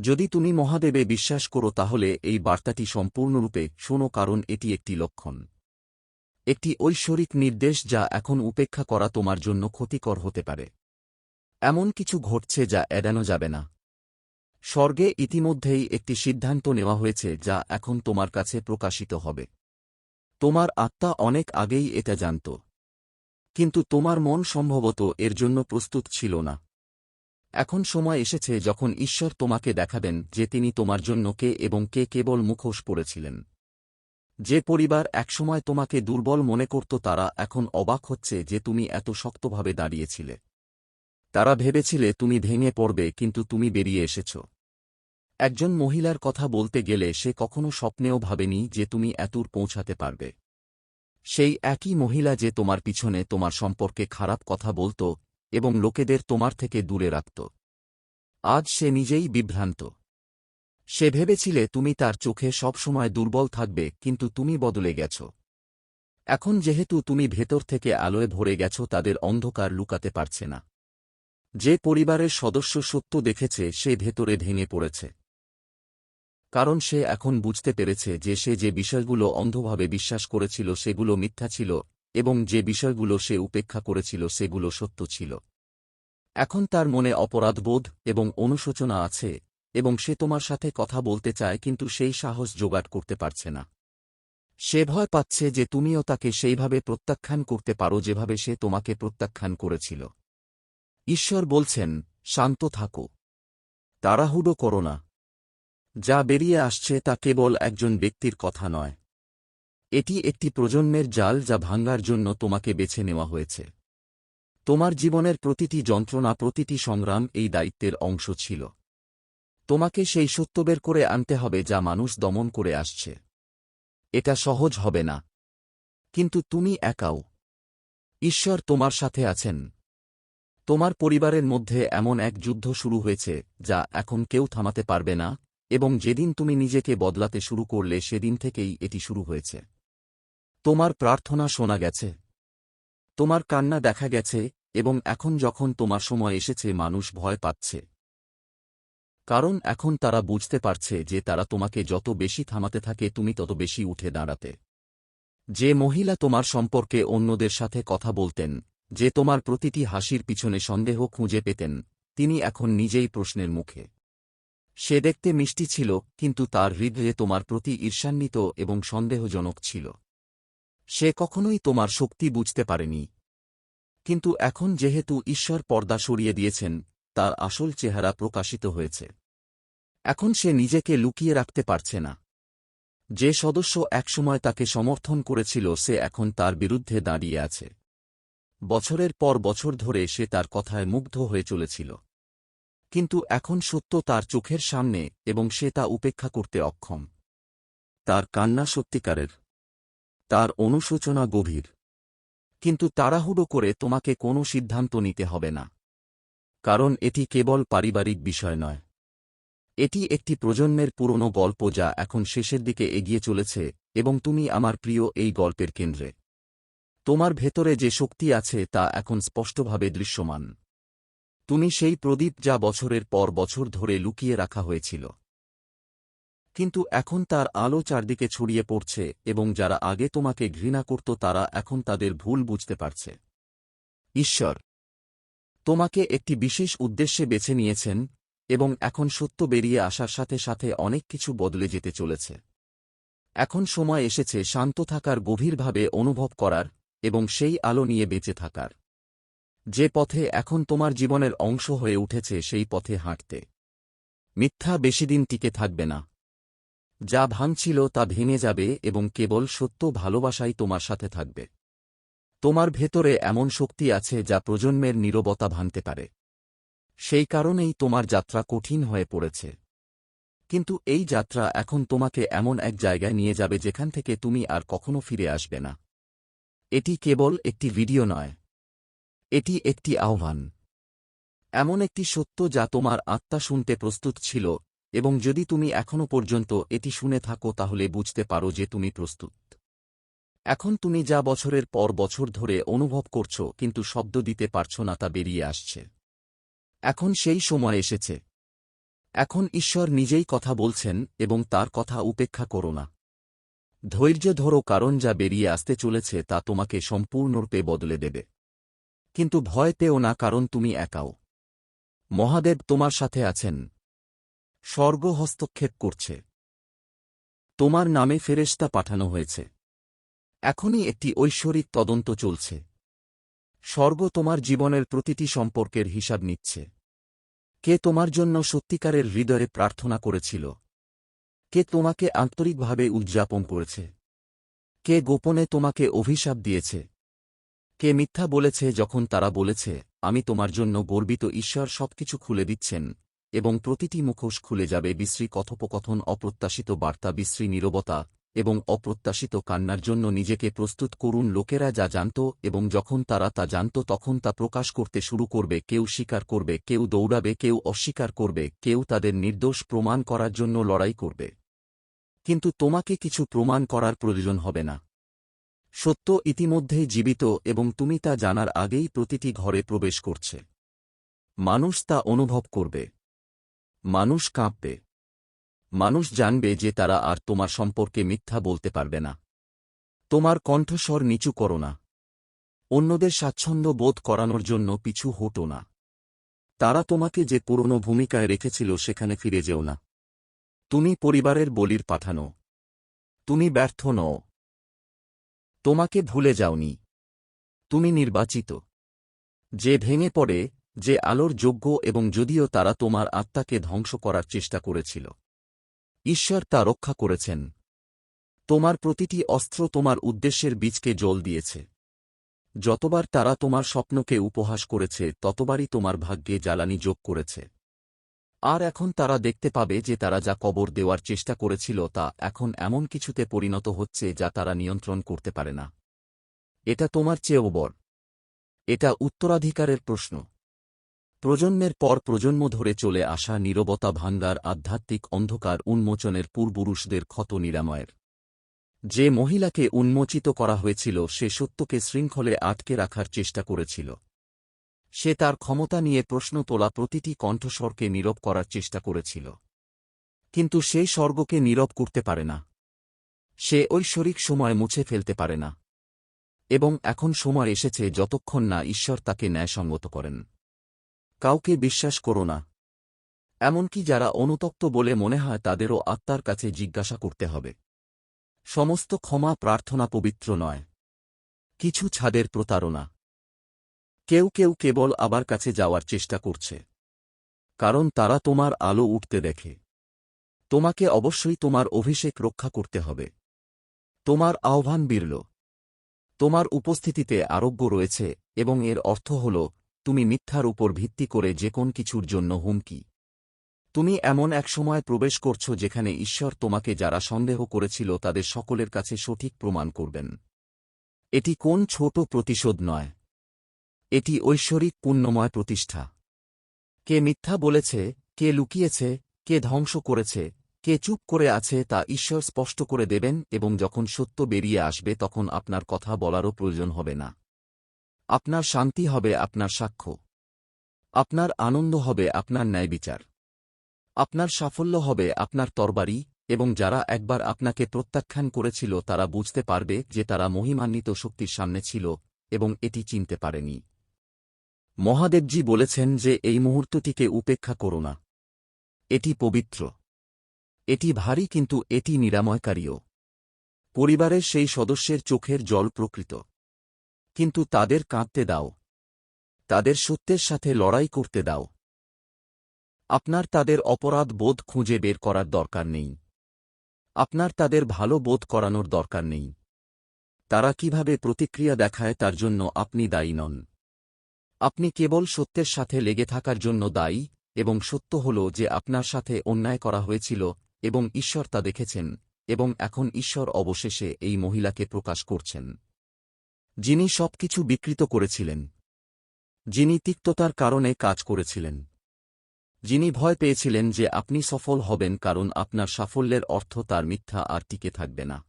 যদি তুমি মহাদেবে বিশ্বাস করো তাহলে এই বার্তাটি সম্পূর্ণরূপে শোনো কারণ এটি একটি লক্ষণ। একটি ঐশ্বরিক নির্দেশ যা এখন উপেক্ষা করা তোমার জন্য ক্ষতিকর হতে পারে। এমন কিছু ঘটছে যা এড়ানো যাবে না। স্বর্গে ইতিমধ্যেই একটি সিদ্ধান্ত নেওয়া হয়েছে যা এখন তোমার কাছে প্রকাশিত হবে। তোমার আত্মা অনেক আগেই এটা জানত। কিন্তু তোমার মন সম্ভবত এর জন্য প্রস্তুত ছিল না। এখন সময় এসেছে যখন ঈশ্বর তোমাকে দেখাবেন যে তিনি তোমার জন্য কে এবং কে কেবল মুখোশ পড়েছিলেন যে পরিবার একসময় তোমাকে দুর্বল মনে করত তারা এখন অবাক হচ্ছে যে তুমি এত শক্তভাবে দাঁড়িয়েছিলে। তারা ভেবেছিলে তুমি ভেঙে পড়বে কিন্তু তুমি বেরিয়ে এসেছ। একজন মহিলার কথা বলতে গেলে সে কখনো স্বপ্নেও ভাবেনি যে তুমি এতূর পৌঁছাতে পারবে। সেই একই মহিলা যে তোমার পিছনে তোমার সম্পর্কে খারাপ কথা বলত এবং লোকেদের তোমার থেকে দূরে রাখত। আজ সে নিজেই বিভ্রান্ত। সে ভেবেছিলে তুমি তার চোখে সবসময় দুর্বল থাকবে, কিন্তু তুমি বদলে গেছ। এখন যেহেতু তুমি ভেতর থেকে আলোয় ভরে গেছ, তাদের অন্ধকার লুকাতে পারছে না। যে পরিবারের সদস্য সত্য দেখেছে, সে ভেতরে ভেঙে পড়েছে। কারণ সে এখন বুঝতে পেরেছে যে সে যে বিষয়গুলো অন্ধভাবে বিশ্বাস করেছিল, সেগুলো মিথ্যা ছিল এবং যে বিষয়গুলো সে উপেক্ষা করেছিল সেগুলো সত্য ছিল। এখন তার মনে অপরাধবোধ এবং অনুশোচনা আছে, এবং সে তোমার সাথে কথা বলতে চায় কিন্তু সেই সাহস জোগাড় করতে পারছে না। সে ভয় পাচ্ছে যে তুমিও তাকে সেইভাবে প্রত্যাখ্যান করতে পারো যেভাবে সে তোমাকে প্রত্যাখ্যান করেছিল। ঈশ্বর বলছেন, শান্ত থাকো। তাড়াহুড়ো করো না। যা বেরিয়ে আসছে তা কেবল একজন ব্যক্তির কথা নয়। এটি একটি প্রজন্মের জাল যা ভাঙ্গার জন্য তোমাকে বেছে নেওয়া হয়েছে। তোমার জীবনের প্রতিটি যন্ত্রণা, প্রতিটি সংগ্রাম এই দায়িত্বের অংশ ছিল। তোমাকে সেই সত্য বের করে আনতে হবে যা মানুষ দমন করে আসছে। এটা সহজ হবে না। কিন্তু তুমি একাও। ঈশ্বর তোমার সাথে আছেন। তোমার পরিবারের মধ্যে এমন এক যুদ্ধ শুরু হয়েছে যা এখন কেউ থামাতে পারবে না, এবং যেদিন তুমি নিজেকে বদলাতে শুরু করলে সেদিন থেকেই এটি শুরু হয়েছে। তোমার প্রার্থনা শোনা গেছে। তোমার কান্না দেখা গেছে এবং এখন যখন তোমার সময় এসেছে মানুষ ভয় পাচ্ছে। কারণ এখন তারা বুঝতে পারছে যে তারা তোমাকে যত বেশি থামাতে থাকে তুমি তত বেশি উঠে দাঁড়াতে। যে মহিলা তোমার সম্পর্কে অন্যদের সাথে কথা বলতেন, যে তোমার প্রতিটি হাসির পিছনে সন্দেহ খুঁজে পেতেন, তিনি এখন নিজেই প্রশ্নের মুখে। সে দেখতে মিষ্টি ছিল, কিন্তু তার হৃদয়ে তোমার প্রতি ঈর্ষান্বিত এবং সন্দেহজনক ছিল। সে কখনোই তোমার শক্তি বুঝতে পারেনি। কিন্তু এখন যেহেতু ঈশ্বর পর্দা সরিয়ে দিয়েছেন, তার আসল চেহারা প্রকাশিত হয়েছে। এখন সে নিজেকে লুকিয়ে রাখতে পারছে না। যে সদস্য একসময় তাকে সমর্থন করেছিল, সে এখন তার বিরুদ্ধে দাঁড়িয়ে আছে। বছরের পর বছর ধরে সে তার কথায় মুগ্ধ হয়ে চলেছিল। কিন্তু এখন সত্য তার চোখের সামনে এবং সে তা উপেক্ষা করতে অক্ষম। তার কান্না সত্যিকারের। তার অনুশোচনা গভীর। কিন্তু তাড়াহুড়ো করে তোমাকে কোনো সিদ্ধান্ত নিতে হবে না। কারণ এটি কেবল পারিবারিক বিষয় নয়। এটি একটি প্রজন্মের পুরনো গল্প যা এখন শেষের দিকে এগিয়ে চলেছে এবং তুমি আমার প্রিয় এই গল্পের কেন্দ্রে। তোমার ভেতরে যে শক্তি আছে তা এখন স্পষ্টভাবে দৃশ্যমান। তুমি সেই প্রদীপ যা বছরের পর বছর ধরে লুকিয়ে রাখা হয়েছিল। কিন্তু এখন তার আলো চারদিকে ছড়িয়ে পড়ছে এবং যারা আগে তোমাকে ঘৃণা করত তারা এখন তাদের ভুল বুঝতে পারছে। ঈশ্বর, তোমাকে একটি বিশেষ উদ্দেশ্যে বেছে নিয়েছেন এবং এখন সত্য বেরিয়ে আসার সাথে সাথে অনেক কিছু বদলে যেতে চলেছে। এখন সময় এসেছে শান্ত থাকার, গভীরভাবে অনুভব করার এবং সেই আলো নিয়ে বেঁচে থাকার। যে পথে এখন তোমার জীবনের অংশ হয়ে উঠেছে সেই পথে হাঁটতে। মিথ্যা বেশিদিন টিকে থাকবে না। যা ভাঙছিল তা ভেঙে যাবে এবং কেবল সত্য ভালোবাসাই তোমার সাথে থাকবে। তোমার ভেতরে এমন শক্তি আছে যা প্রজন্মের নীরবতা ভাঙতে পারে। সেই কারণেই তোমার যাত্রা কঠিন হয়ে পড়েছে। কিন্তু এই যাত্রা এখন তোমাকে এমন এক জায়গায় নিয়ে যাবে যেখান থেকে তুমি আর কখনো ফিরে আসবে না। এটি কেবল একটি ভিডিও নয়। এটি একটি আহ্বান। এমন একটি সত্য যা তোমার আত্মা শুনতে প্রস্তুত ছিল এবং যদি তুমি এখনও পর্যন্ত এটি শুনে থাকো তাহলে বুঝতে পারো যে তুমি প্রস্তুত। এখন তুমি যা বছরের পর বছর ধরে অনুভব করছ কিন্তু শব্দ দিতে পারছ না তা বেরিয়ে আসছে। এখন সেই সময় এসেছে। এখন ঈশ্বর নিজেই কথা বলছেন এবং তার কথা উপেক্ষা করো না। ধৈর্য ধরো কারণ যা বেরিয়ে আসতে চলেছে তা তোমাকে সম্পূর্ণরূপে বদলে দেবে। কিন্তু ভয় পেও না কারণ তুমি একাও। মহাদেব তোমার সাথে আছেন। স্বর্গ হস্তক্ষেপ করছে। তোমার নামে ফেরেশতা পাঠানো হয়েছে। এখনই একটি ঐশ্বরিক তদন্ত চলছে। স্বর্গ তোমার জীবনের প্রতিটি সম্পর্কের হিসাব নিচ্ছে। কে তোমার জন্য সত্যিকারের হৃদয়ে প্রার্থনা করেছিল? কে তোমাকে আন্তরিকভাবে উদযাপন করেছে? কে গোপনে তোমাকে অভিশাপ দিয়েছে? কে মিথ্যা বলেছে যখন তারা বলেছে, আমি তোমার জন্য গর্বিত ঈশ্বর সবকিছু খুলে দিচ্ছেন এবং প্রতিটি মুখোশ খুলে যাবে বিশ্রী কথোপকথন, অপ্রত্যাশিত বার্তা, বিশ্রী নীরবতা এবং অপ্রত্যাশিত কান্নার জন্য নিজেকে প্রস্তুত করুন লোকেরা যা জানত এবং যখন তারা তা জানত তখন তা প্রকাশ করতে শুরু করবে। কেউ স্বীকার করবে, কেউ দৌড়াবে, কেউ অস্বীকার করবে, কেউ তাদের নির্দোষ প্রমাণ করার জন্য লড়াই করবে। কিন্তু তোমাকে কিছু প্রমাণ করার প্রয়োজন হবে না। সত্য ইতিমধ্যেই জীবিত এবং তুমি তা জানার আগেই প্রতিটি ঘরে প্রবেশ করছে। মানুষ তা অনুভব করবে। মানুষ কাঁপবে। মানুষ জানবে যে তারা আর তোমার সম্পর্কে মিথ্যা বলতে পারবে না। তোমার কণ্ঠস্বর নিচু করো না। অন্যদের স্বাচ্ছন্দ্য বোধ করানোর জন্য পিছু হটো না। তারা তোমাকে যে পুরনো ভূমিকায় রেখেছিল সেখানে ফিরে যেও না। তুমি পরিবারের বলির পাঠানো। তুমি ব্যর্থ নও। তোমাকে ভুলে যাওনি। তুমি নির্বাচিত। যে ভেঙে পড়ে যে আলোর যোগ্য এবং যদিও তারা তোমার আত্মাকে ধ্বংস করার চেষ্টা করেছিল। ঈশ্বর তা রক্ষা করেছেন। তোমার প্রতিটি অস্ত্র তোমার উদ্দেশ্যের বীজকে জল দিয়েছে। যতবার তারা তোমার স্বপ্নকে উপহাস করেছে, ততবারই তোমার ভাগ্যে জ্বালানি যোগ করেছে। আর এখন তারা দেখতে পাবে যে তারা যা কবর দেওয়ার চেষ্টা করেছিল তা এখন এমন কিছুতে পরিণত হচ্ছে যা তারা নিয়ন্ত্রণ করতে পারে না। এটা তোমার চেয়েও বর এটা উত্তরাধিকারের প্রশ্ন। প্রজন্মের পর প্রজন্ম ধরে চলে আসা নীরবতা ভাঙ্গার আধ্যাত্মিক অন্ধকার উন্মোচনের পূর্বপুরুষদের ক্ষত নিরাময়ের। যে মহিলাকে উন্মোচিত করা হয়েছিল, সে সত্যকে শৃঙ্খলে আটকে রাখার চেষ্টা করেছিল। সে তার ক্ষমতা নিয়ে প্রশ্ন তোলা প্রতিটি কণ্ঠস্বরকে নীরব করার চেষ্টা করেছিল। কিন্তু সে স্বর্গকে নীরব করতে পারে না। সে ঐশ্বরিক সময় মুছে ফেলতে পারে না। এবং এখন সময় এসেছে যতক্ষণ না ঈশ্বর তাকে ন্যায়সঙ্গত করেন। কাউকে বিশ্বাস করো না। এমনকি যারা অনুতপ্ত বলে মনে হয় তাদেরও আত্মার কাছে জিজ্ঞাসা করতে হবে। সমস্ত ক্ষমা প্রার্থনা পবিত্র নয়। কিছু ছাদের প্রতারণা। কেউ কেউ কেবল আবার কাছে যাওয়ার চেষ্টা করছে। কারণ তারা তোমার আলো উঠতে দেখে। তোমাকে অবশ্যই তোমার অভিষেক রক্ষা করতে হবে। তোমার আহ্বান বিরল। তোমার উপস্থিতিতে আরোগ্য রয়েছে এবং এর অর্থ হল তুমি মিথ্যার উপর ভিত্তি করে যে কোন কিছুর জন্য হুমকি। তুমি এমন এক সময় প্রবেশ করছ যেখানে ঈশ্বর তোমাকে যারা সন্দেহ করেছিল তাদের সকলের কাছে সঠিক প্রমাণ করবেন। এটি কোন ছোট প্রতিশোধ নয়। এটি ঐশ্বরিক পুণ্যময় প্রতিষ্ঠা। কে মিথ্যা বলেছে, কে লুকিয়েছে, কে ধ্বংস করেছে, কে চুপ করে আছে তা ঈশ্বর স্পষ্ট করে দেবেন এবং যখন সত্য বেরিয়ে আসবে তখন আপনার কথা বলারও প্রয়োজন হবে না। আপনার শান্তি হবে আপনার সাক্ষ্য। আপনার আনন্দ হবে আপনার ন্যায় বিচার। আপনার সাফল্য হবে আপনার তরবারি, এবং যারা একবার আপনাকে প্রত্যাখ্যান করেছিল তারা বুঝতে পারবে যে তারা মহিমান্বিত শক্তির সামনে ছিল, এবং এটি চিনতে পারেনি। মহাদেবজি বলেছেন যে এই মুহূর্তটিকে উপেক্ষা করো না। এটি পবিত্র। এটি ভারী কিন্তু এটি নিরাময়কারীও। পরিবারের সেই সদস্যের চোখের জল প্রকৃত। কিন্তু তাদের কাঁদতে দাও। তাদের সত্যের সাথে লড়াই করতে দাও। আপনার তাদের অপরাধ বোধ খুঁজে বের করার দরকার নেই। আপনার তাদের ভালো বোধ করানোর দরকার নেই। তারা কীভাবে প্রতিক্রিয়া দেখায় তার জন্য আপনি দায়ী নন। আপনি কেবল সত্যের সাথে লেগে থাকার জন্য দায়ী এবং সত্য হল যে আপনার সাথে অন্যায় করা হয়েছিল এবং ঈশ্বর তা দেখেছেন এবং এখন ঈশ্বর অবশেষে এই মহিলাকে প্রকাশ করছেন। যিনি সবকিছু বিকৃত করেছিলেন। যিনি তিক্ততার কারণে কাজ করেছিলেন। যিনি ভয় পেয়েছিলেন যে আপনি সফল হবেন কারণ আপনার সাফল্যের অর্থ তার মিথ্যা আর টিকে থাকবে না।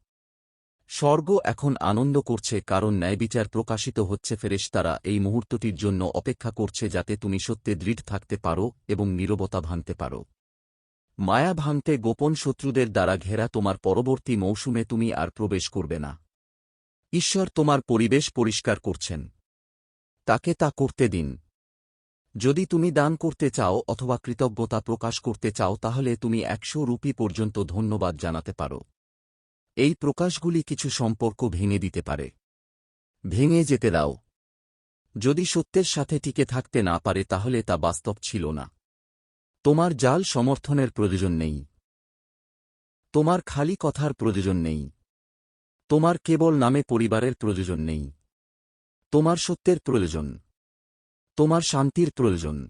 স্বর্গ এখন আনন্দ করছে কারণ ন্যায়বিচার প্রকাশিত হচ্ছে ফেরেশতারা এই মুহূর্তটির জন্য অপেক্ষা করছে যাতে তুমি সত্যে দৃঢ় থাকতে পারো এবং নীরবতা ভাঙতে পারো। মায়া ভাঙতে গোপন শত্রুদের দ্বারা ঘেরা তোমার পরবর্তী মৌসুমে তুমি আর প্রবেশ করবে না। ঈশ্বর তোমার পরিবেশ পরিষ্কার করছেন। তাকে তা করতে দিন। যদি তুমি দান করতে চাও অথবা কৃতজ্ঞতা প্রকাশ করতে চাও তাহলে তুমি একশো রুপি পর্যন্ত ধন্যবাদ জানাতে পারো। এই প্রকাশগুলি কিছু সম্পর্ক ভেঙে দিতে পারে। ভেঙে যেতে দাও। যদি সত্যের সাথে টিকে থাকতে না পারে তাহলে তা বাস্তব ছিল না। তোমার জাল সমর্থনের প্রয়োজন নেই। তোমার খালি কথার প্রয়োজন নেই। তোমার কেবল নামে পরিবারের প্রয়োজন নেই। তোমার সত্যের প্রয়োজন। তোমার শান্তির প্রয়োজন।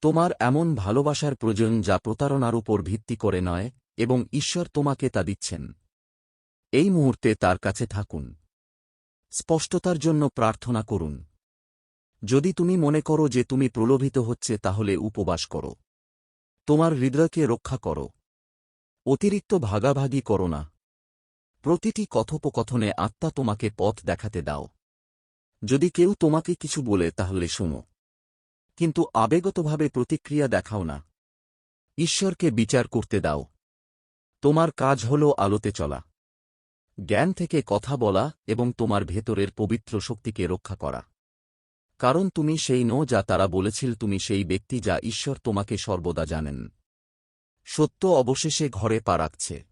তোমার এমন ভালোবাসার প্রয়োজন যা প্রতারণার উপর ভিত্তি করে নয় এবং ঈশ্বর তোমাকে তা দিচ্ছেন। এই মুহূর্তে তার কাছে থাকুন। স্পষ্টতার জন্য প্রার্থনা করুন। যদি তুমি মনে করো যে তুমি প্রলোভিত হচ্ছে, তাহলে উপবাস করো। তোমার হৃদয়কে রক্ষা করো। অতিরিক্ত ভাগাভাগি করো না। প্রতিটি কথোপকথনে আত্মা তোমাকে পথ দেখাতে দাও। যদি কেউ তোমাকে কিছু বলে, তাহলে শোনো। কিন্তু আবেগতভাবে প্রতিক্রিয়া দেখাও না। ঈশ্বরকে বিচার করতে দাও। তোমার কাজ হল আলোতে চলা। জ্ঞান থেকে কথা বলা এবং তোমার ভেতরের পবিত্র শক্তিকে রক্ষা করা। কারণ তুমি সেই নো যা তারা বলেছিল, তুমি সেই ব্যক্তি যা ঈশ্বর তোমাকে সর্বদা জানেন। সত্য অবশেষে ঘরে পা রাখছে।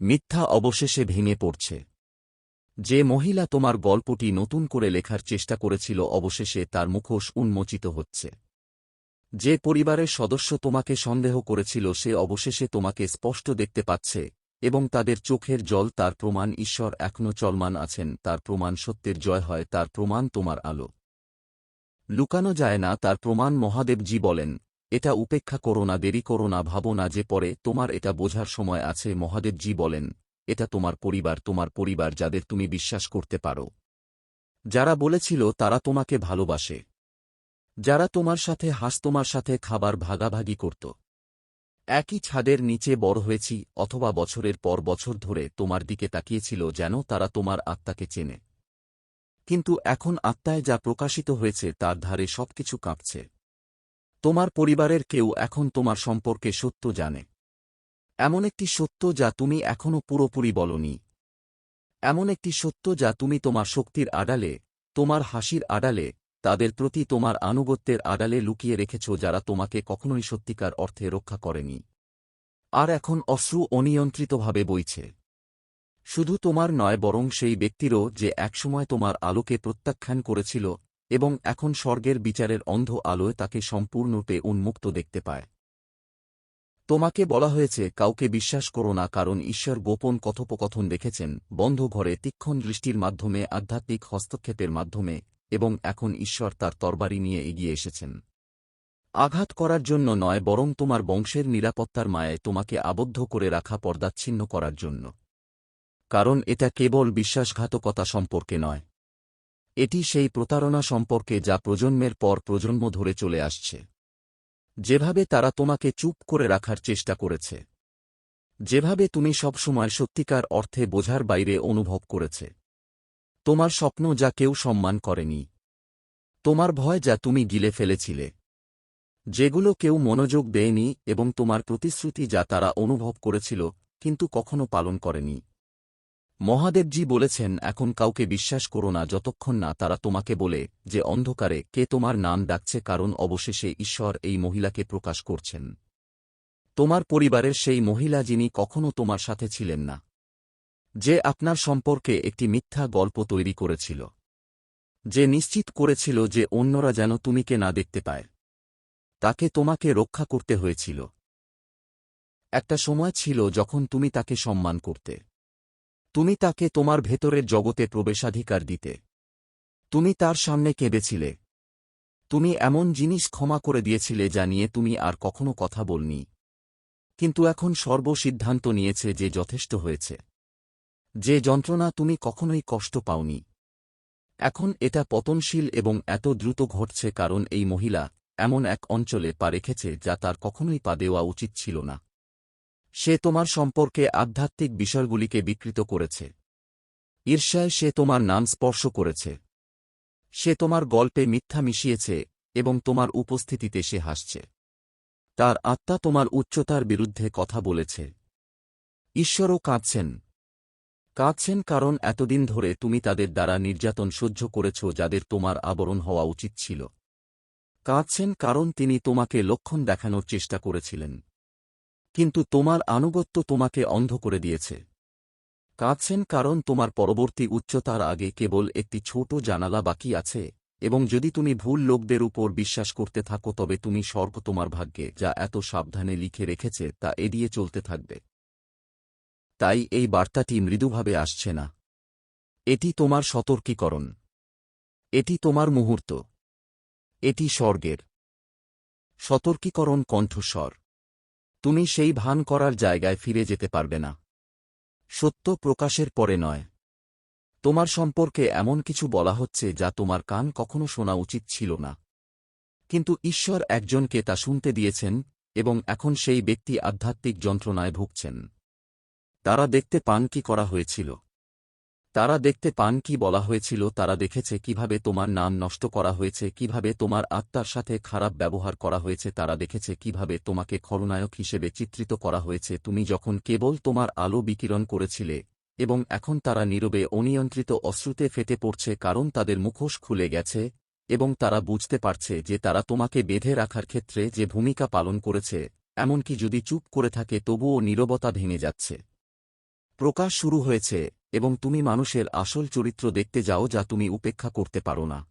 মিথ্যা অবশেষে ভেঙে পড়ছে। যে মহিলা তোমার গল্পটি নতুন করে লেখার চেষ্টা করেছিল, অবশেষে তার মুখোশ উন্মোচিত হচ্ছে। যে পরিবারের সদস্য তোমাকে সন্দেহ করেছিল, সে অবশেষে তোমাকে স্পষ্ট দেখতে পাচ্ছে এবং তাদের চোখের জল, তার প্রমাণ ঈশ্বর এখনও চলমান আছেন, তার প্রমাণ সত্যের জয় হয়, তার প্রমাণ তোমার আলো। লুকানো যায় না, তার প্রমাণ মহাদেবজি বলেন। এটা উপেক্ষা করো না, দেরি করো না, ভাবো না যে পরে তোমার এটা বোঝার সময় আছে, মহাদেবজি বলেন, এটা তোমার পরিবার তোমার পরিবার যাদের তুমি বিশ্বাস করতে পারো। যারা বলেছিল তারা তোমাকে ভালোবাসে। যারা তোমার সাথে হাস তোমার সাথে খাবার ভাগাভাগি করত। একই ছাদের নিচে বড় হয়েছি, অথবা বছরের পর বছর ধরে তোমার দিকে তাকিয়েছিল যেন তারা তোমার আত্মাকে চেনে। কিন্তু এখন আত্মায় যা প্রকাশিত হয়েছে তার ধারে সবকিছু কাঁপছে। তোমার পরিবারের কেউ এখন তোমার সম্পর্কে সত্য জানে। এমন একটি সত্য যা তুমি এখনও পুরোপুরি বলনি। এমন একটি সত্য যা তুমি তোমার শক্তির আড়ালে, তোমার হাসির আড়ালে, তাদের প্রতি তোমার আনুগত্যের আড়ালে লুকিয়ে রেখেছ যারা তোমাকে কখনোই সত্যিকার অর্থে রক্ষা করেনি। আর এখন অশ্রু অনিয়ন্ত্রিতভাবে বইছে। শুধু তোমার নয়, বরং সেই ব্যক্তিরও যে একসময় তোমার আলোকে প্রত্যাখ্যান করেছিল এবং এখন স্বর্গের বিচারের অন্ধ আলোয় তাকে সম্পূর্ণরূপে উন্মুক্ত দেখতে পায়। তোমাকে বলা হয়েছে, কাউকে বিশ্বাস করো না, কারণ ঈশ্বর গোপন কথোপকথন দেখেছেন বন্ধ ঘরে তীক্ষণ দৃষ্টির মাধ্যমে, আধ্যাত্মিক হস্তক্ষেপের মাধ্যমে, এবং এখন ঈশ্বর তার তরবারি নিয়ে এগিয়ে এসেছেন। আঘাত করার জন্য নয়, বরং তোমার বংশের নিরাপত্তার মায়ে তোমাকে আবদ্ধ করে রাখা পর্দাচ্ছিন্ন করার জন্য। কারণ এটা কেবল বিশ্বাসঘাতকতা সম্পর্কে নয়। এটি সেই প্রতারণা সম্পর্কে যা প্রজন্মের পর প্রজন্ম ধরে চলে আসছে। যেভাবে তারা তোমাকে চুপ করে রাখার চেষ্টা করেছে। যেভাবে তুমি সবসময় সত্যিকার অর্থে বোঝার বাইরে অনুভব করেছে। তোমার স্বপ্ন যা কেউ সম্মান করেনি। তোমার ভয় যা তুমি গিলে ফেলেছিলে। যেগুলো কেউ মনোযোগ দেয়নি এবং তোমার প্রতিশ্রুতি যা তারা অনুভব করেছিল, কিন্তু কখনো পালন করেনি। মহাদেবজি বলেছেন, এখন কাউকে বিশ্বাস করো না যতক্ষণ না তারা তোমাকে বলে যে অন্ধকারে কে তোমার নাম ডাকছে, কারণ অবশেষে ঈশ্বর এই মহিলাকে প্রকাশ করছেন। তোমার পরিবারের সেই মহিলা যিনি কখনো তোমার সাথে ছিলেন না, যে আপনার সম্পর্কে একটি মিথ্যা গল্প তৈরি করেছিল, যে নিশ্চিত করেছিল যে অন্যরা যেন তুমিকে না দেখতে পায়, তাকে তোমাকে রক্ষা করতে হয়েছিল। একটা সময় ছিল যখন তুমি তাকে সম্মান করতে তুমি তাকে তোমার ভেতরের জগতে প্রবেশাধিকার দিতে। তুমি তার সামনে কেঁদেছিলে। তুমি এমন জিনিস ক্ষমা করে দিয়েছিলে যা নিয়ে তুমি আর কখনো কথা বলনি। কিন্তু এখন সর্বসিদ্ধান্ত নিয়েছে যে যথেষ্ট হয়েছে। যে যন্ত্রণা তুমি কখনোই কষ্ট পাওনি। এখন এটা পতনশীল এবং এত দ্রুত ঘটছে কারণ এই মহিলা এমন এক অঞ্চলে পা রেখেছে যা তার কখনোই পা দেওয়া উচিত ছিল না। সে তোমার সম্পর্কে আধ্যাত্মিক বিষয়গুলিকে বিকৃত করেছে। ঈর্ষায় সে তোমার নাম স্পর্শ করেছে। সে তোমার গল্পে মিথ্যা মিশিয়েছে এবং তোমার উপস্থিতিতে সে হাসছে। তার আত্মা তোমার উচ্চতার বিরুদ্ধে কথা বলেছে। ঈশ্বরও কাঁদছেন। কাঁদছেন কারণ এতদিন ধরে তুমি তাদের দ্বারা নির্যাতন সহ্য করেছ যাদের তোমার আবরণ হওয়া উচিত ছিল। কাঁদছেন কারণ তিনি তোমাকে লক্ষণ দেখানোর চেষ্টা করেছিলেন। কিন্তু তোমার আনুগত্য তোমাকে অন্ধ করে দিয়েছে। কাঁদছেন কারণ তোমার পরবর্তী উচ্চতার আগে কেবল একটি ছোট জানালা বাকি আছে, এবং যদি তুমি ভুল লোকদের উপর বিশ্বাস করতে থাকো তবে তুমি স্বর্গ তোমার ভাগ্যে, যা এত সাবধানে লিখে রেখেছে, তা এড়িয়ে চলতে থাকবে। তাই এই বার্তাটি মৃদুভাবে আসছে না। এটি তোমার সতর্কীকরণ। এটি তোমার মুহূর্ত। এটি স্বর্গের। সতর্কীকরণ কণ্ঠস্বর। তুমি সেই ভান করার জায়গায় ফিরে যেতে পারবে না। সত্য প্রকাশের পরে নয়। তোমার সম্পর্কে এমন কিছু বলা হচ্ছে যা তোমার কান কখনো শোনা উচিত ছিল না। কিন্তু ঈশ্বর একজনকে তা শুনতে দিয়েছেন এবং এখন সেই ব্যক্তি আধ্যাত্মিক যন্ত্রণায় ভুগছেন। তারা দেখতে পান কি করা হয়েছিল। তারা দেখতে পান কি বলা হয়েছিল, তারা দেখেছে কীভাবে তোমার নাম নষ্ট করা হয়েছে, কীভাবে তোমার আত্মার সাথে খারাপ ব্যবহার করা হয়েছে, তারা দেখেছে কীভাবে তোমাকে খলনায়ক হিসেবে চিত্রিত করা হয়েছে, তুমি যখন কেবল তোমার আলো বিকিরণ করেছিলে, এবং এখন তারা নীরবে অনিয়ন্ত্রিত অশ্রুতে ফেটে পড়ছে কারণ তাদের মুখোশ খুলে গেছে, এবং তারা বুঝতে পারছে যে তারা তোমাকে বেঁধে রাখার ক্ষেত্রে যে ভূমিকা পালন করেছে, এমনকি যদি চুপ করে থাকে তবুও নীরবতা ভেঙে যাচ্ছে। প্রকাশ শুরু হয়েছে, এবং তুমি মানুষের আসল চরিত্র দেখতে যাও যা তুমি উপেক্ষা করতে পারো না।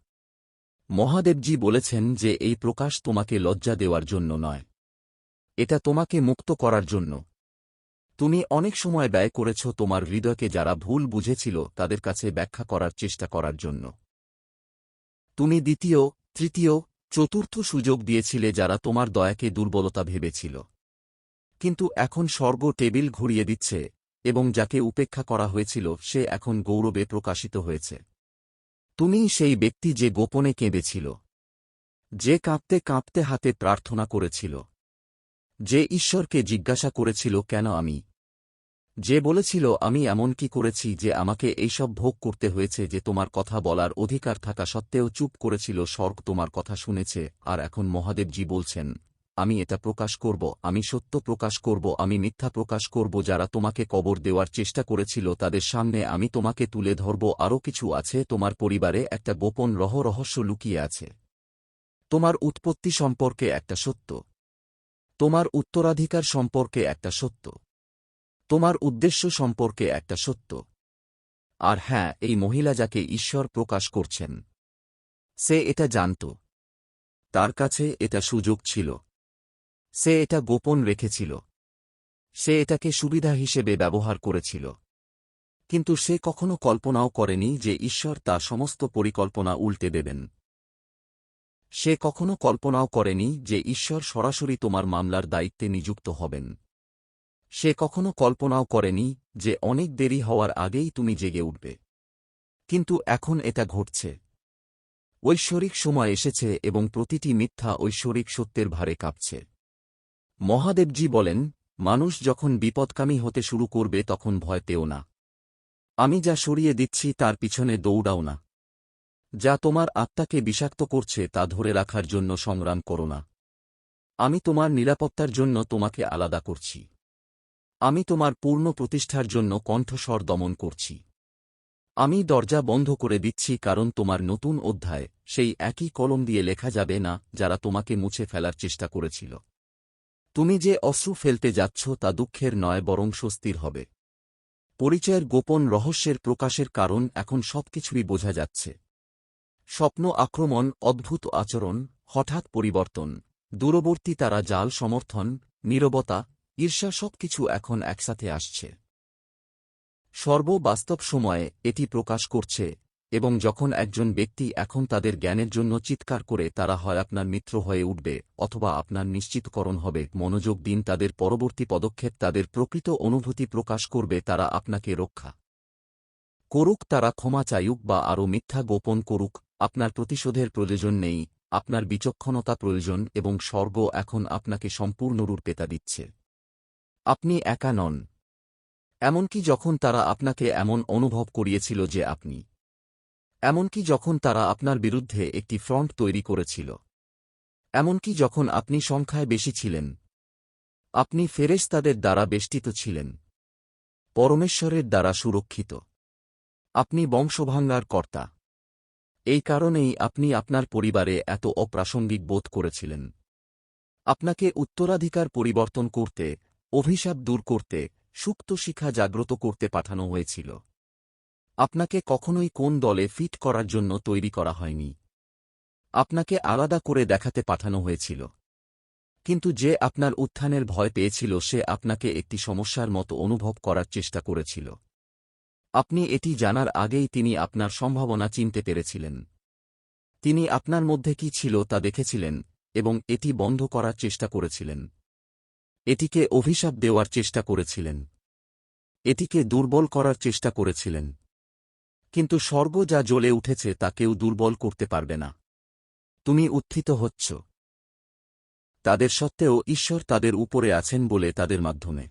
মহাদেবজি বলেছেন যে এই প্রকাশ তোমাকে লজ্জা দেওয়ার জন্য নয়। এটা তোমাকে মুক্ত করার জন্য। তুমি অনেক সময় ব্যয় করেছ তোমার হৃদয়কে যারা ভুল বুঝেছিল তাদের কাছে ব্যাখ্যা করার চেষ্টা করার জন্য। তুমি দ্বিতীয়, তৃতীয়, চতুর্থ সুযোগ দিয়েছিলে যারা তোমার দয়াকে দুর্বলতা ভেবেছিল। কিন্তু এখন স্বর্গ টেবিল ঘুরিয়ে দিচ্ছে এবং যাকে উপেক্ষা করা হয়েছিল, সে এখন গৌরবে প্রকাশিত হয়েছে। তুমি সেই ব্যক্তি যে গোপনে কেঁদেছিল, যে কাঁপতে কাঁপতে হাতে প্রার্থনা করেছিল, যে ঈশ্বরকে জিজ্ঞাসা করেছিল, কেন আমি? যে বলেছিল, আমি এমন কি করেছি যে আমাকে এইসব ভোগ করতে হয়েছে যে তোমার কথা বলার অধিকার থাকা সত্ত্বেও চুপ করেছিল, স্বর্গ তোমার কথা শুনেছে, আর এখন মহাদেবজি বলছেন আমি এটা প্রকাশ করব, আমি সত্য প্রকাশ করব, আমি মিথ্যা প্রকাশ করব, যারা তোমাকে কবর দেওয়ার চেষ্টা করেছিল তাদের সামনে আমি তোমাকে তুলে ধরব, আরও কিছু আছে, তোমার পরিবারে একটা গোপন রহ রহস্য লুকিয়ে আছে। তোমার উৎপত্তি সম্পর্কে একটা সত্য। তোমার উত্তরাধিকার সম্পর্কে একটা সত্য। তোমার উদ্দেশ্য সম্পর্কে একটা সত্য। আর হ্যাঁ এই মহিলা যাকে ঈশ্বর প্রকাশ করছেন, সে এটা জানত। তার কাছে এটা সুযোগ ছিল। সে এটা গোপন রেখেছিল। সে এটাকে সুবিধা হিসেবে ব্যবহার করেছিল। কিন্তু সে কখনো কল্পনাও করেনি যে ঈশ্বর তা সমস্ত পরিকল্পনা উল্টে দেবেন। সে কখনো কল্পনাও করেনি যে ঈশ্বর সরাসরি তোমার মামলার দায়িত্বে নিযুক্ত হবেন। সে কখনো কল্পনাও করেনি যে অনেক দেরি হওয়ার আগেই তুমি জেগে উঠবে। কিন্তু এখন এটা ঘটছে। ঐশ্বরিক সময় এসেছে এবং প্রতিটি মিথ্যা ঐশ্বরিক সত্যের ভারে কাঁপছে। মহাদেবজি বলেন, মানুষ যখন বিপদকামী হতে শুরু করবে তখন ভয় পেও না। আমি যা সরিয়ে দিচ্ছি তার পিছনে দৌড়াও না। যা তোমার আত্মাকে বিষাক্ত করছে তা ধরে রাখার জন্য সংগ্রাম করো না। আমি তোমার নিরাপত্তার জন্য তোমাকে আলাদা করছি। আমি তোমার পূর্ণ প্রতিষ্ঠার জন্য কণ্ঠস্বর দমন করছি। আমি দরজা বন্ধ করে দিচ্ছি কারণ তোমার নতুন অধ্যায় সেই একই কলম দিয়ে লেখা যাবে না যারা তোমাকে মুছে ফেলার চেষ্টা করেছিল। তুমি যে অশ্রু ফেলতে যাচ্ছ তা দুঃখের নয়, বরং স্বস্তির হবে। পরিচয়ের গোপন রহস্যের প্রকাশের কারণ এখন সবকিছুই বোঝা যাচ্ছে। স্বপ্ন আক্রমণ, অদ্ভুত আচরণ, হঠাৎ পরিবর্তন, দূরবর্তী তারা জাল সমর্থন, নীরবতা, ঈর্ষা সবকিছু এখন একসাথে আসছে। সর্ববাস্তব সময়ে এটি প্রকাশ করছে এবং যখন একজন ব্যক্তি এখন তাদের জ্ঞানের জন্য চিৎকার করে, তারা হয় আপনার মিত্র হয়ে উঠবে, অথবা আপনার নিশ্চিতকরণ হবে। মনোযোগ দিন, তাদের পরবর্তী পদক্ষেপ, তাদের প্রকৃত অনুভূতি প্রকাশ করবে, তারা আপনাকে রক্ষা করুক, তারা ক্ষমা চাইুক বা আরও মিথ্যা গোপন করুক। আপনার প্রতিশোধের প্রয়োজন নেই, আপনার বিচক্ষণতা প্রয়োজন, এবং স্বর্গ এখন আপনাকে সম্পূর্ণরূপে তা দিচ্ছে। আপনি একা নন। এমনকি যখন তারা আপনাকে এমন অনুভব করিয়েছিল যে আপনি এমনকি যখন তারা আপনার বিরুদ্ধে একটি ফ্রন্ট তৈরি করেছিল। এমনকি যখন আপনি সংখ্যায় বেশি ছিলেন। আপনি ফেরেশতাদের দ্বারা বেষ্টিত ছিলেন। পরমেশ্বরের দ্বারা সুরক্ষিত। আপনি বংশভাঙ্গার কর্তা। এই কারণেই আপনি আপনার পরিবারে এত অপ্রাসঙ্গিক বোধ করেছিলেন। আপনাকে উত্তরাধিকার পরিবর্তন করতে, অভিশাপ দূর করতে সুপ্ত শিখা জাগ্রত করতে পাঠানো হয়েছিল। আপনাকে কখনোই কোন দলে ফিট করার জন্য তৈরি করা হয়নি। আপনাকে আলাদা করে দেখাতে পাঠানো হয়েছিল। কিন্তু যে আপনার উত্থানের ভয় পেয়েছিল, সে আপনাকে একটি সমস্যার মতো অনুভব করার চেষ্টা করেছিল। আপনি এটি জানার আগেই তিনি আপনার সম্ভাবনা চিনতে পেরেছিলেন। তিনি আপনার মধ্যে কি ছিল তা দেখেছিলেন এবং এটি বন্ধ করার চেষ্টা করেছিলেন। এটিকে অভিশাপ দেওয়ার চেষ্টা করেছিলেন। এটিকে দুর্বল করার চেষ্টা করেছিলেন। কিন্তু স্বর্গ যা জ্বলে উঠেছে তা কেউ দুর্বল করতে পারবে না। তুমি উত্থিত হচ্ছ। তাদের সত্ত্বেও ঈশ্বর তাদের উপরে আছেন বলে তাদের মাধ্যমে।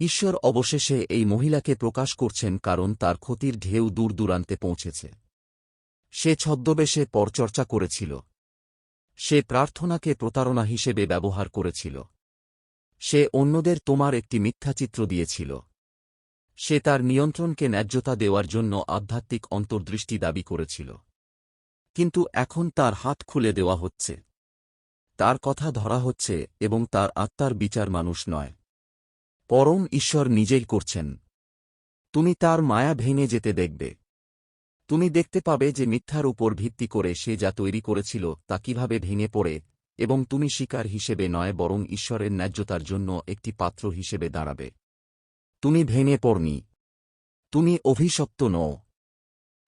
ঈশ্বর অবশেষে এই মহিলাকে প্রকাশ করছেন কারণ তার ক্ষতির ঢেউ দূর দূরান্তে পৌঁছেছে। সে ছদ্মবেশে পরচর্চা করেছিল। সে প্রার্থনাকে প্রতারণা হিসেবে ব্যবহার করেছিল। সে অন্যদের তোমার একটি মিথ্যাচিত্র দিয়েছিল। সে তার নিয়ন্ত্রণকে ন্যায্যতা দেওয়ার জন্য আধ্যাত্মিক অন্তর্দৃষ্টি দাবি করেছিল। কিন্তু এখন তার হাত খুলে দেওয়া হচ্ছে। তার কথা ধরা হচ্ছে এবং তার আত্মার বিচার মানুষ নয়। পরম ঈশ্বর নিজেই করছেন। তুমি তার মায়া ভেঙে যেতে দেখবে। তুমি দেখতে পাবে যে মিথ্যার উপর ভিত্তি করে সে যা তৈরি করেছিল তা কীভাবে ভেঙে পড়ে এবং তুমি শিকার হিসেবে নয় বরং ঈশ্বরের ন্যায্যতার জন্য একটি পাত্র হিসেবে দাঁড়াবে। তুমি ভেঙে পড়নি। তুমি অভিশপ্ত নও।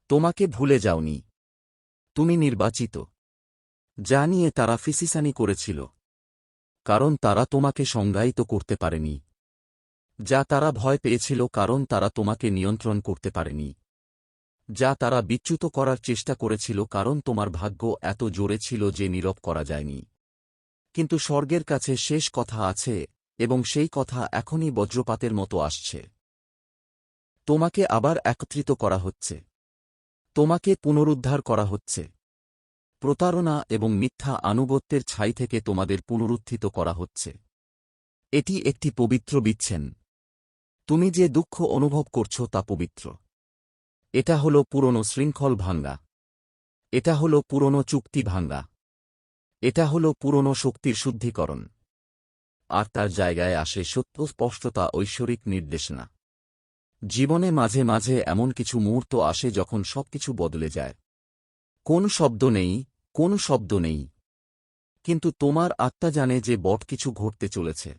তোমাকে ভুলে যাওনি। তুমি নির্বাচিত। যা নিয়ে তারা ফিসিসানি করেছিল। কারণ তারা তোমাকে সংজ্ঞায়িত করতে পারেনি। যা তারা ভয় পেয়েছিল কারণ তারা তোমাকে নিয়ন্ত্রণ করতে পারেনি। যা তারা বিচ্যুত করার চেষ্টা করেছিল কারণ তোমার ভাগ্য এত জোরে ছিল যে নীরব করা যায়নি। কিন্তু স্বর্গের কাছে শেষ কথা আছে। এবং সেই কথা এখনই বজ্রপাতের মতো আসছে। তোমাকে আবার একত্রিত করা হচ্ছে। তোমাকে পুনরুদ্ধার করা হচ্ছে। প্রতারণা এবং মিথ্যা আনুগত্যের ছাই থেকে তোমাদের পুনরুত্থিত করা হচ্ছে। এটি একটি পবিত্র বিচ্ছেন। তুমি যে দুঃখ অনুভব করছ তা পবিত্র। এটা হল পুরনো শৃঙ্খল ভাঙ্গা। এটা হল পুরনো চুক্তি ভাঙ্গা। এটা হল পুরনো শক্তির শুদ্ধিকরণ। আর তার জায়গায় আসে সত্য, স্পষ্টতা, ঐশ্বরিক নির্দেশনা। জীবনে মাঝে মাঝে এমন কিছু মুহূর্ত আসে যখন সবকিছু বদলে যায়। কোন শব্দ নেই, কোন শব্দ নেই। কিন্তু তোমার আত্মা জানে যে বট কিছু ঘটতে চলেছে।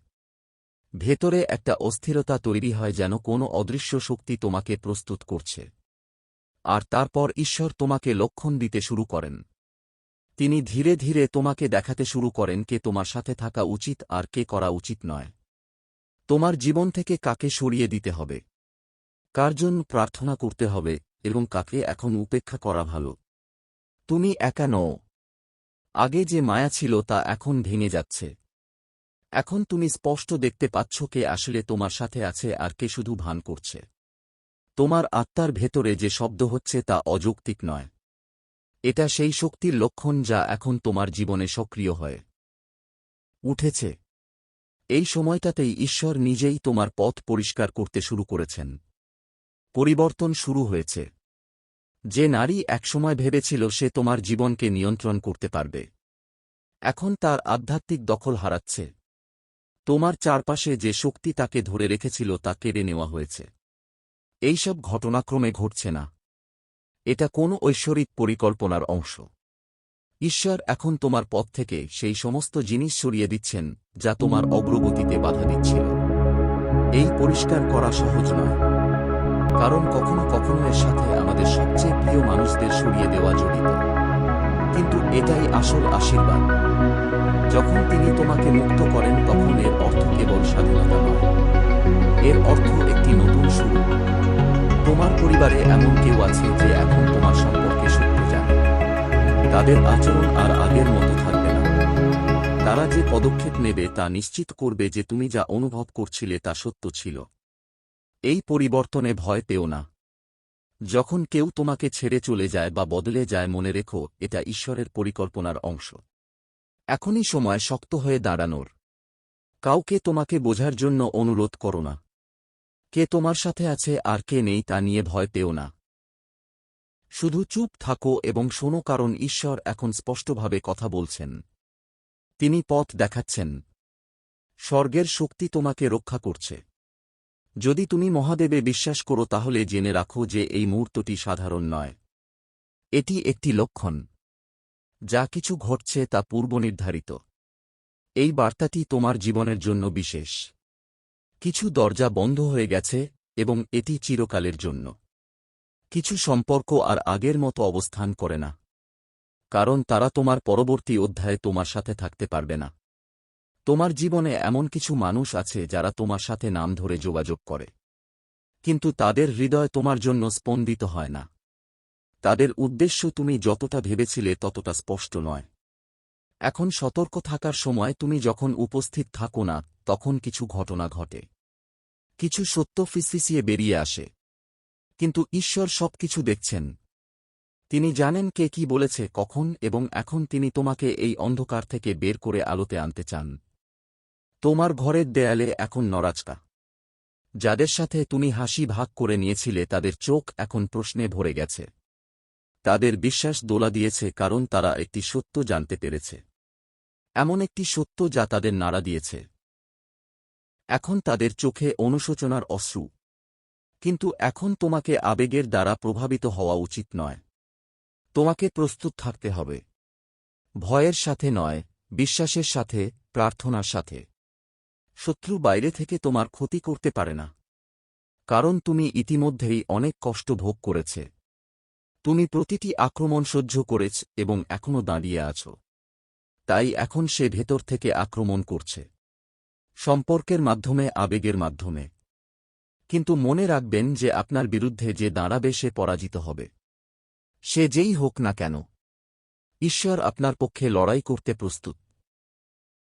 ভেতরে একটা অস্থিরতা তৈরি হয় যেন কোনো অদৃশ্য শক্তি তোমাকে প্রস্তুত করছে। আর তারপর ঈশ্বর তোমাকে লক্ষণ দিতে শুরু করেন। তিনি ধীরে ধীরে তোমাকে দেখাতে শুরু করেন কে তোমার সাথে থাকা উচিত আর কে করা উচিত নয়। তোমার জীবন থেকে কাকে সরিয়ে দিতে হবে? কার জন্য প্রার্থনা করতে হবে এবং কাকে এখন উপেক্ষা করা ভালো? তুমি একা নও। আগে যে মায়া ছিল তা এখন ভেঙে যাচ্ছে। এখন তুমি স্পষ্ট দেখতে পাচ্ছ কে আসলে তোমার সাথে আছে আর কে শুধু ভান করছে। তোমার আত্মার ভেতরে যে শব্দ হচ্ছে তা অযৌক্তিক নয়। এটা সেই শক্তির লক্ষণ যা এখন তোমার জীবনে সক্রিয় হয়। উঠেছে। এই সময়টাতেই ঈশ্বর নিজেই তোমার পথ পরিষ্কার করতে শুরু করেছেন। পরিবর্তন শুরু হয়েছে। যে নারী একসময় ভেবেছিল সে তোমার জীবনকে নিয়ন্ত্রণ করতে পারবে। এখন তার আধ্যাত্মিক দখল হারাচ্ছে। তোমার চারপাশে যে শক্তি তাকে ধরে রেখেছিল তা কেড়ে নেওয়া হয়েছে। এইসব ঘটনাক্রমে ঘটছে না। এটা কোনো ঐশ্বরিক পরিকল্পনার অংশ। ঈশ্বর এখন তোমার পথ থেকে সেই সমস্ত জিনিস সরিয়ে দিচ্ছেন, যা তোমার অগ্রগতিতে বাধা দিচ্ছিল। এই পরিষ্কার করা সহজ নয়। কারণ কখনো কখনো এর সাথে আমাদের সবচেয়ে প্রিয় মানুষদের সরিয়ে দেওয়া জড়িত। কিন্তু এটাই আসল আশীর্বাদ। যখন তিনি তোমাকে মুক্ত করেন, তখন এর অর্থ কেবল স্বাধীনতা নয়। এর অর্থ একটি নতুন শুরু। তোমার পরিবারে এমন কেউ আছে যে এখন তোমার সম্পর্কে সত্য জানে। তাদের আচরণ আর আগের মতো থাকবে না। তারা যে পদক্ষেপ নেবে তা নিশ্চিত করবে যে তুমি যা অনুভব করছিলে তা সত্য ছিল। এই পরিবর্তনে ভয় পেও না। যখন কেউ তোমাকে ছেড়ে চলে যায় বা বদলে যায়, মনে রেখো, এটা ঈশ্বরের পরিকল্পনার অংশ। এখনই সময় শক্ত হয়ে দাঁড়ানোর। কাউকে তোমাকে বোঝার জন্য অনুরোধ করো না। কে তোমার সাথে আছে আর কে নেই তা নিয়ে ভয় পেও না। শুধু চুপ থাকো এবং শোনো কারণ ঈশ্বর এখন স্পষ্টভাবে কথা বলছেন। তিনি পথ দেখাচ্ছেন। স্বর্গের শক্তি তোমাকে রক্ষা করছে। যদি তুমি মহাদেবে বিশ্বাস করো তাহলে জেনে রাখো যে এই মুহূর্তটি সাধারণ নয়। এটি একটি লক্ষণ। যা কিছু ঘটছে তা পূর্বনির্ধারিত। এই বার্তাটি তোমার জীবনের জন্য বিশেষ। কিছু দরজা বন্ধ হয়ে গেছে এবং এটি চিরকালের জন্য। কিছু সম্পর্ক আর আগের মতো অবস্থান করে না। কারণ তারা তোমার পরবর্তী অধ্যায়ে তোমার সাথে থাকতে পারবে না। তোমার জীবনে এমন কিছু মানুষ আছে যারা তোমার সাথে নাম ধরে যোগাযোগ করে। কিন্তু তাদের হৃদয় তোমার জন্য স্পন্দিত হয় না। তাদের উদ্দেশ্য তুমি যতটা ভেবেছিলে ততটা স্পষ্ট নয়। এখন সতর্ক থাকার সময় তুমি যখন উপস্থিত থাকো না, তখন কিছু ঘটনা ঘটে। কিছু সত্য ফিসফিসিয়ে বেরিয়ে আসে। কিন্তু ঈশ্বর সবকিছু দেখছেন। তিনি জানেন কে কি বলেছে, কখন এবং এখন তিনি তোমাকে এই অন্ধকার থেকে বের করে আলোতে আনতে চান। তোমার ঘরের দেয়ালে এখন নরাজকা যাদের সাথে তুমি হাসি ভাগ করে নিয়েছিলে, তাদের চোখ এখন প্রশ্নে ভরে গেছে। তাদের বিশ্বাস দোলা দিয়েছে, কারণ তারা একটি সত্য জানতে পেরেছে। এমন একটি সত্য যা তাদের নাড়া দিয়েছে। এখন তাদের চোখে অনুশোচনার অশ্রু। কিন্তু এখন তোমাকে আবেগের দ্বারা প্রভাবিত হওয়া উচিত নয়। তোমাকে প্রস্তুত থাকতে হবে। ভয়ের সাথে নয়, বিশ্বাসের সাথে, প্রার্থনার সাথে। শত্রু বাইরে থেকে তোমার ক্ষতি করতে পারে না। কারণ তুমি ইতিমধ্যেই অনেক কষ্ট ভোগ করেছে। তুমি প্রতিটি আক্রমণ সহ্য করেছ এবং এখনও দাঁড়িয়ে আছো। তাই এখন সে ভেতর থেকে আক্রমণ করছে। সম্পর্কের মাধ্যমে, আবেগের মাধ্যমে। কিন্তু মনে রাখবেন যে আপনার বিরুদ্ধে যে দাঁড়াবে সে পরাজিত হবে। সে যেই হোক না কেন। ঈশ্বর আপনার পক্ষে লড়াই করতে প্রস্তুত।